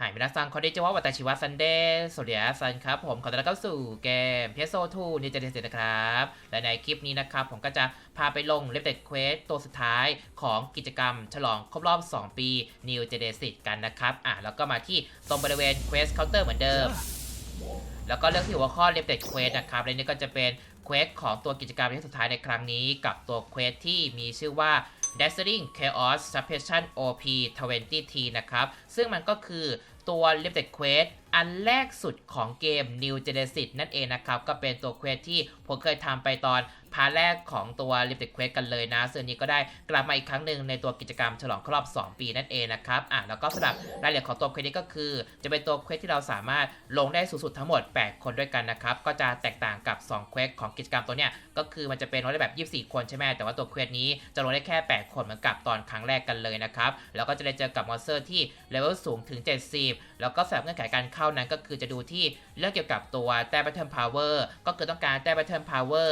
หายมินาซังคอเดจิวะวัตชิวะซันเดย์สวัสดีซันครับ ผมขอต้อนรับเข้าสู่เกมเพโซทูนิจเดสนะครับ และในคลิปนี้นะครับ ผมก็จะพาไปลงเลฟเด d เควสตัวสุดท้ายของกิจกรรม ฉลองครบรอบ 2 ปี New Genesis กันนะครับ อะ แล้วก็มาที่ตรงบริเวณเควสเคาน์เตอร์เหมือนเดิม แล้วก็เลือกที่หัวข้อ l e f t e d Quest นะครับและนี่ก็จะเป็นเควสของตัวกิจกรรมที่สุดท้ายในครั้งนี้ กับตัวเควสที่มีชื่อว่า Dazzling Chaos Suppression OP 20T นะครับ ซึ่งมันก็คือตัว Limited Quest อันแรกสุดของเกม New Genesis นั่นเองนะครับ ก็เป็นตัวเควสที่ผมเคยทำไปตอน พาร์ทแรกของตัว l i f t e d Quest กันเลยนะซึ่งนี้ก็ได้กลับมาอีกครั้งหนึ่งในตัวกิจกรรมฉลองครบรอบ 2 ปีนั่นเองนะครับอะแล้วก็สำหรับรายละเอียดของตัวเควสนี้ก็คือ จะเป็นตัวเควสที่เราสามารถลงได้สูงสุดทั้งหมด 8 คนด้วยกันนะครับก็จะแตกต่างกับ 2 เควสของกิจกรรมตัวเนี้ยก็คือมันจะเป็นลงได้แบบ 24 คนใช่ไหมแต่ว่าตัวเควสนี้จะลงได้แค่ 8 คนเหมือนกับตอนครั้งแรกกันเลยนะครับแล้วก็จะได้เจอกับมอนสเตอร์ที่เลเวลสูงถึง 70 แล้วก็สำหรับเงื่อนไขการเข้านั้นก็คือจะดูที่เรื่องเกี่ยวกับตัวแต้ม Battle Power ก็คือต้องการแต้ม Battle Power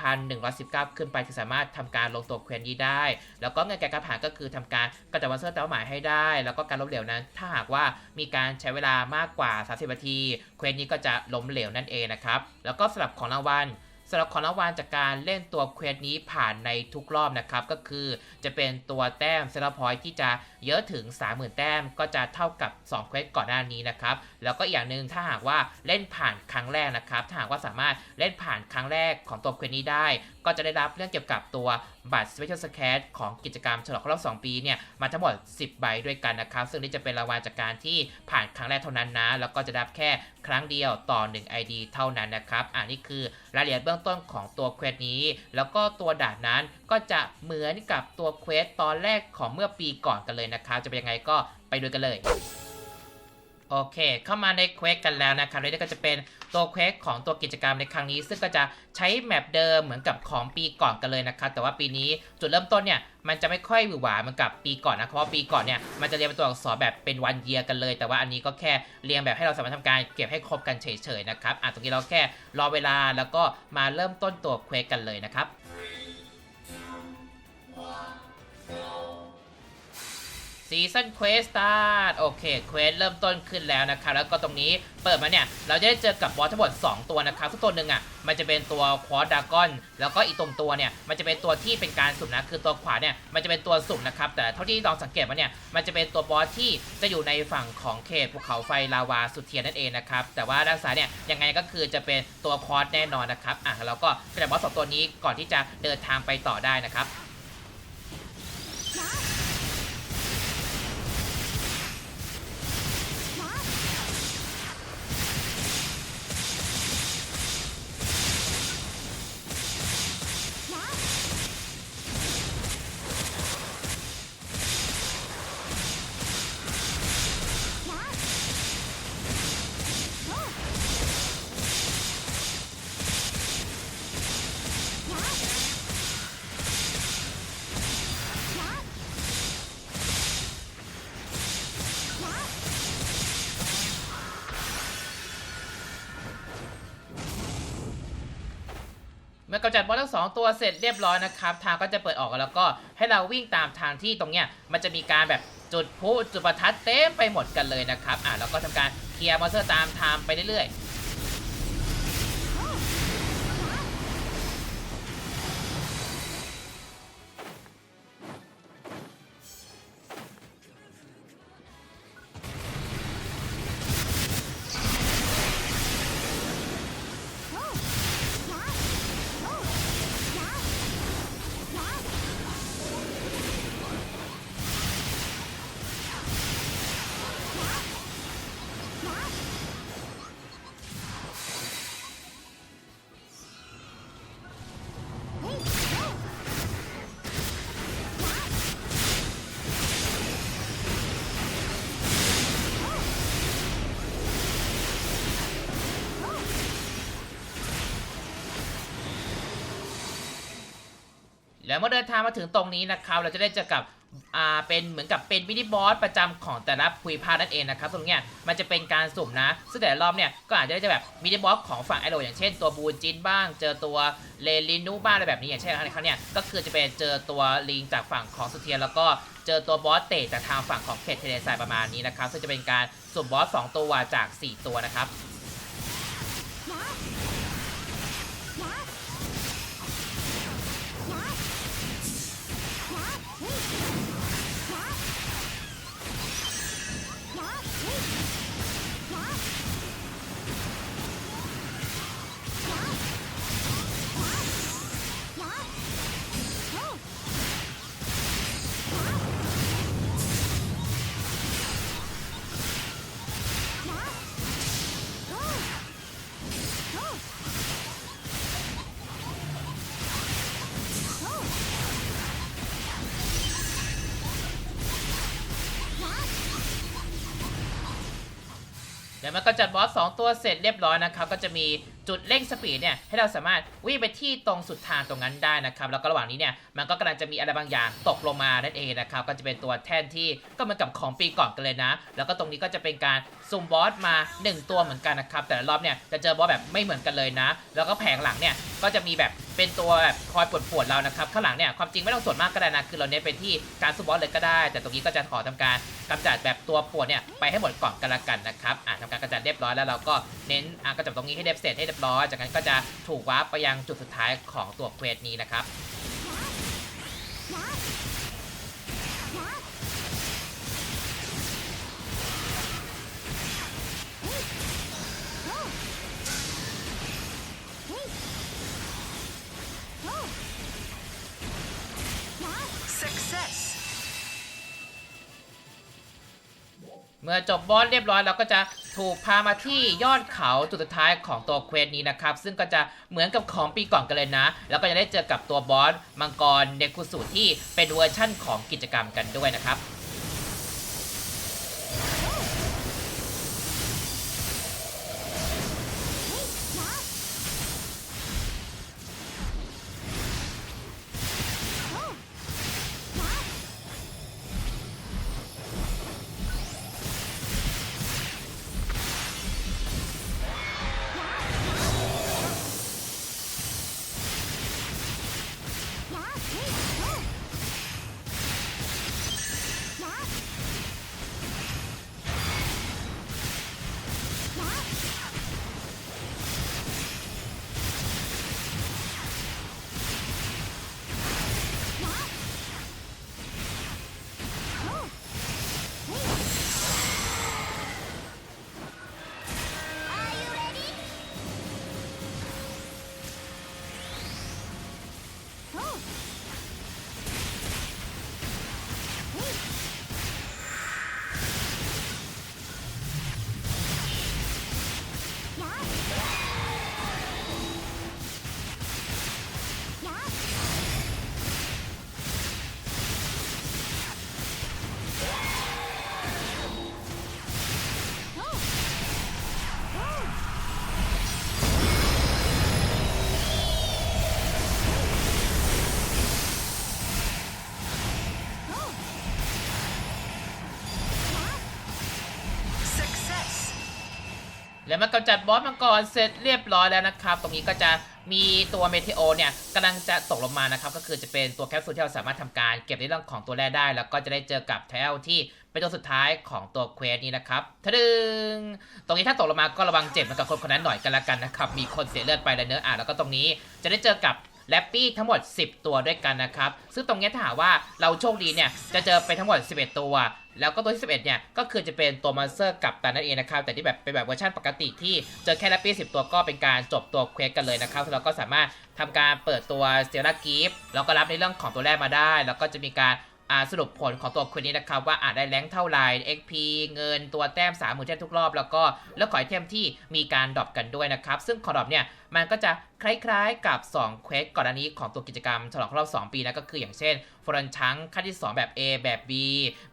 3,119 ขึ้นไปถึงสามารถทำการลงตัวเควนยี้ได้ แล้วก็เงินแก่การผ่านก็คือทำการกระจัดวันสเตอร์เป้าหมายให้ได้ แล้วก็การล้มเหลวนั้น ถ้าหากว่ามีการใช้เวลามากกว่า 30 นาที เควสนี้ก็จะล้มเหลวนั่นเองนะครับ แล้วก็สำหรับของรางวัล สำหรับของรางวัลจากการเล่นตัวเควสนี้ผ่านในทุกรอบนะครับ ก็คือจะเป็นตัวแต้มเซราพอยที่จะเยอะถึง 30,000 แต้ม ก็จะเท่ากับ2เควสก่อนหน้านี้นะครับ แล้วก็อีกอย่างหนึ่งถ้าหากว่าเล่นผ่านครั้งแรกนะครับ ถ้าหากว่าสามารถเล่นผ่านครั้งแรกของตัวเควสนี้ได้ก็จะได้รับเรื่องเกี่ยวกับตัวบัตร Special Scat ของกิจกรรมฉลองครบรอบ 2 ปีเนี่ยมาทั้งหมด 10 ใบด้วยกันนะครับ ซึ่งนี่จะเป็นรางวัลจากการที่ผ่านครั้งแรกเท่านั้นนะ แล้วก็จะได้รับแค่ครั้งเดียวต่อ 1 ID เท่านั้นนะครับอ่านี่คือรายละเอียดเบื้องต้นของตัวเควสนี้ แล้วก็ตัวด่านนั้นก็จะเหมือนกับตัวเควสตอนแรกของเมื่อปีก่อนกันเลยนะครับ จะเป็นยังไงก็ไปดูกันเลย โอเค เข้ามาในเควสกันแล้วนะครับและนี่ก็จะเป็นตัวเควสของตัวกิจกรรมในครั้งนี้ ซึ่งก็จะใช้แมปเดิมเหมือนกับของปีก่อนกันเลยนะครับแต่ว่าปีนี้จุดเริ่มต้นเนี่ยมันจะไม่ค่อยหวือหวาเหมือนกับปีก่อนนะเพราะว่าปีก่อนเนี่ยมันจะเรียงเป็นตัวอักษรแบบเป็นวันเยียกันเลย แต่ว่าอันนี้ก็แค่เรียงแบบให้เราสามารถทำการเก็บให้ครบกันเฉยๆนะครับอะตรงนี้เราแค่รอเวลาแล้วก็มาเริ่มต้นตัวเควสกันเลยนะครับ ซีซันเควสตาร์โอเคเควสเริ่มต้นขึ้นแล้วนะครับ แล้วก็ตรงนี้เปิดมาเนี่ย เราจะได้เจอกับบอสทั้งหมด2ตัวนะครับทุกตัวหนึ่งอะมันจะเป็นตัวควอดดากอนแล้วก็อีกตรงตัวเนี่ย มันจะเป็นตัวที่เป็นการสุ่มนะคือตัวขวาเนี่ย มันจะเป็นตัวสุ่มนะครับ แต่เท่าที่ลองสังเกตมาเนี่ย มันจะเป็นตัวบอสที่จะอยู่ในฝั่งของเขตภูเขาไฟลาวาสุเทียนนั่นเองนะครับแต่ว่าด้านซ้ายเนี่ยยังไงก็คือจะเป็นตัวควอดแน่นอนนะครับอะแล้วก็กระบอสสองตัวนี้ก่อนที่จะเดินทางไปต่อได้นะครับ กำจัดบอสทั้งสองตัวเสร็จเรียบร้อยนะครับ ทางก็จะเปิดออกแล้วก็ให้เราวิ่งตามทางที่ตรงเนี้ยมันจะมีการแบบจุดพุจุดประทัดเต็มไปหมดกันเลยนะครับอะแล้วก็ทำการเคลียร์มอนสเตอร์ตามทางไปเรื่อยๆ แล้วเมื่อเดินทางมาถึงตรงนี้นะครับ เราจะได้เจอกับอ่าเป็นเหมือนกับเป็นมินิบอสประจำของแต่ละภูมิภาคนั่นเองนะครับตรงเนี้ยมันจะเป็นการสุ่มนะ ซึ่งแต่ละรอบเนี่ยก็อาจจะได้แบบมินิบอสของฝั่งไอโรอย่างเช่นตัวบูจินบ้าง เจอตัวเลลินูบ้างอะไรแบบนี้อย่างเช่นครั้งเนี้ยก็คือจะเป็นเจอตัวลิงจากฝั่งของสุเทียนแล้วก็เจอตัวบอสเตะจากทางฝั่งของเขตเทเลไซายประมาณนี้นะครับซึ่งจะเป็นการสุ่มบอสสองตัวจากสี่ตัวนะครับ เดี๋ยวมันก็จัดบอส2ตัวเสร็จเรียบร้อยนะครับ ก็จะมีจุดเร่งสปีดเนี่ยให้เราสามารถวิ่งไปที่ตรงสุดทางตรงนั้นได้นะครับ แล้วก็ระหว่างนี้เนี่ยมันก็กำลังจะมีอะไรบางอย่างตกลงมานั่นเองนะครับ ก็จะเป็นตัวแท่นที่ก็เหมือนกับของปีก่อนกันเลยนะ แล้วก็ตรงนี้ก็จะเป็นการ สุ่มบอสมา 1 ตัวเหมือนกันนะครับ แต่ละรอบเนี่ยจะเจอบอสแบบไม่เหมือนกันเลยนะ แล้วก็แผงหลังเนี่ยก็จะมีแบบเป็นตัวแบบคอยปวดปวดๆเรานะครับข้างหลังเนี่ยความจริงไม่ต้องส่วนมากก็ได้นะคือเราเน้นไปที่การสุ่มบอสเลยก็ได้ แต่ตรงนี้ก็จะขอทำการกำจัดแบบตัวปวดเนี่ยไปให้หมดก่อนกันละกันนะครับอะทำการกำจัดเรียบร้อยแล้วเราก็เน้นอะกำจัดตรงนี้ให้เรียบเสร็จให้เรียบร้อยจากนั้นก็จะถูกวาร์ปไปยังจุดสุดท้ายของตัวเควสนี้นะครับ มื่อจบบอสเรียบร้อยเราก็จะถูกพามาที่ยอดเขาจุดสุดท้ายของตัวเควสนี้นะครับ ซึ่งก็จะเหมือนกับของปีก่อนกันเลยนะ แล้วก็จะได้เจอกับตัวบอสมังกรเนคุสุที่เป็นเวอร์ชั่นของกิจกรรมกันด้วยนะครับ มากำจัดบอสมังกรเสร็จเรียบร้อยแล้วนะครับ ตรงนี้ก็จะมีตัวเมเทโอเนี่ยกำลังจะตกลงมานะครับ ก็คือจะเป็นตัวแคปซูลที่เราสามารถทำการเก็บในเรื่องของตัวแร่ได้ แล้วก็จะได้เจอกับแทลที่เป็นตัวสุดท้ายของตัวเควสนี้นะครับทะดึงตรงนี้ถ้าตกลงมาก็ระวังเจ็บเหมือนกับคนคนนั้นหน่อยกันละกันนะครับ มีคนเสียเลือดไปแล้วเนื้ออะแล้วก็ตรงนี้จะได้เจอกับ แรปปี้ทั้งหมด 10 ตัวด้วยกันนะครับ ซึ่งตรงนี้ถ้าหากว่าเราโชคดีเนี่ย จะเจอไปทั้งหมด 11 ตัว แล้วก็ตัวที่ 11 เนี่ย ก็คือจะเป็นตัวมอนสเตอร์กับตันนั่นเองนะครับ แต่ที่แบบเป็นแบบเวอร์ชันปกติที่เจอแค่แรปปี้ 10 ตัวก็เป็นการจบตัวเควสกันเลยนะครับแล้วเราก็สามารถทำการเปิดตัวเซลล์กิฟต์แล้วก็รับในเรื่องของตัวแรกมาได้ แล้วก็จะมีการ อ่าสรุปผลของตัวควสนี้นะครับว่าอาจได้แรงเท่าไหร่ XP เงินตัวแต้ม3 0 0 0 0แต้มทุกรอบ แล้วก็แล้วขอไอเทมที่มีการดรอปกันด้วยนะครับ ซึ่งขอดรอปเนี่ยมันก็จะคล้ายๆกับ2เควสก่อนอันนี้ของตัวกิจกรรมฉลองครบรอบ 2 ปีนะก็คืออย่างเช่นฟรอนชังขั้นที่ 2 แบบ A แบบ B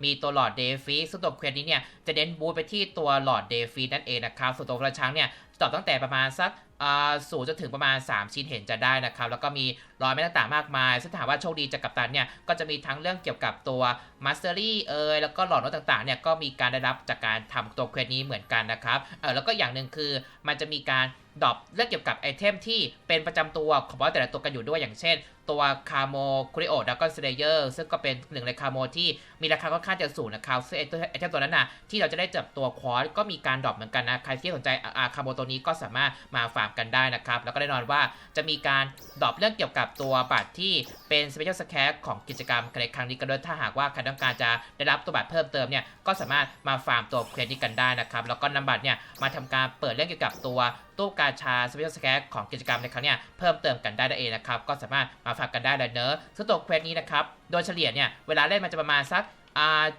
มีตัวหลอดเดฟิซึ่งตัวเควสนี้เนี่ยจะเน้นบูทไปที่ตัวหลอดเดฟินั่นเองนะครับส่วนตัวฟรอนชังเนี่ยตอบตั้งแต่ประมาณสัก อ่าศูนย์จนถึงประมาณ 3 ชิ้นเห็นจะได้นะครับ แล้วก็มีรอยไม่ต่างๆมากมาย ซึ่งถามว่าโชคดีจากกัปตันเนี่ย ก็จะมีทั้งเรื่องเกี่ยวกับตัวมาสเตอรี่เอยแล้วก็หลอดรถต่างๆเนี่ย ก็มีการได้รับจากการทำตัวเควสนี้เหมือนกันนะครับเออแล้วก็อย่างหนึ่งคือมันจะมีการดรอปเรื่องเกี่ยวกับไอเทมที่เป็นประจำตัวของบอสแต่ละตัวกันอยู่ด้วยอย่างเช่น ตัวคาโมคุริโอดักกอนสเลเยอร์ซึ่งก็เป็นหนึ่งในคาโมที่มีราคาค่อนข้างจะสูงนะครับซึ่งไอตัวไอเทมตัวนั้นน่ะที่เราจะได้จับตัวควอสก็มีการดรอปเหมือนกันนะใครที่สนใจอาคาโมตัวนี้ก็สามารถมาฟาร์มกันได้นะครับ แล้วก็แน่นอนว่าจะมีการดอปเรื่องเกี่ยวกับตัวบัตรที่เป็นสเปเชียลสแครของกิจกรรมในครั้งนี้กันด้วยถ้าหากว่าใครต้องการจะได้รับตัวบัตรเพิ่มเติมเนี่ยก็สามารถมาฟาร์มตัวเควสนี้กันได้นะครับ แล้วก็นำบัตรเนี่ยมาทำการเปิดเรื่องเกี่ยวกับตัวตู้กาชาสเปเชียลสแครของกิจกรรมในครั้งเนี้ยเพิ่มเติมกันได้นั่นเองนะครับก็สามารถมาฟาร์มกันได้เลยเนอะซึ่งตัวเควสนี้นะครับโดยเฉลี่ยเนี่ยเวลาเล่นมันจะประมาณสัก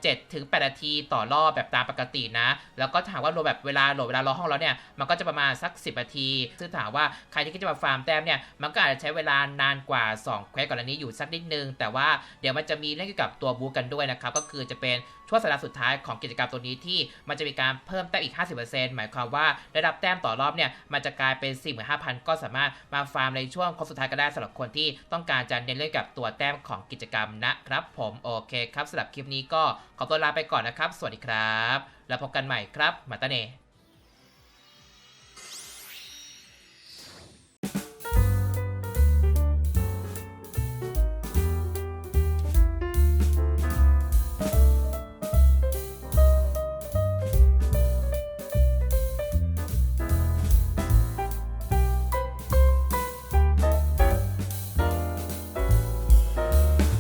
เจ็ดถึงแปดนาทีต่อรอบแบบตามปกตินะ แล้วก็ถามว่ารวมแบบเวลาโหลดเวลารอห้องแล้วเนี่ย มันก็จะประมาณสัก 10นาที ซึ่งถามว่าใครที่คิดจะมาฟาร์มแต้มเนี่ย มันก็อาจจะใช้เวลานานกว่า 2 เควสก่อนอันนี้อยู่สักนิดนึง แต่ว่าเดี๋ยวมันจะมีเรื่องเกี่ยวกับตัวบูกันด้วยนะครับ ก็คือจะเป็นช่วงสัปดาห์สุดท้ายของกิจกรรมตัวนี้ที่มันจะมีการเพิ่มแต้มอีก 50%หมายความว่าได้รับแต้มต่อรอบเนี่ยมันจะกลายเป็น 45,000 ก็สามารถมาฟาร์มในช่วงโค้งสุดท้ายก็ได้สำหรับคนที่ต้องการจะเน้นเรื่องกับตัวแต้มของกิจกรรมนะครับ ผมโอเคครับสำหรับคลิปนี้ก็ขอตัวลาไปก่อนนะครับ สวัสดีครับ แล้วพบกันใหม่ครับมาตาเน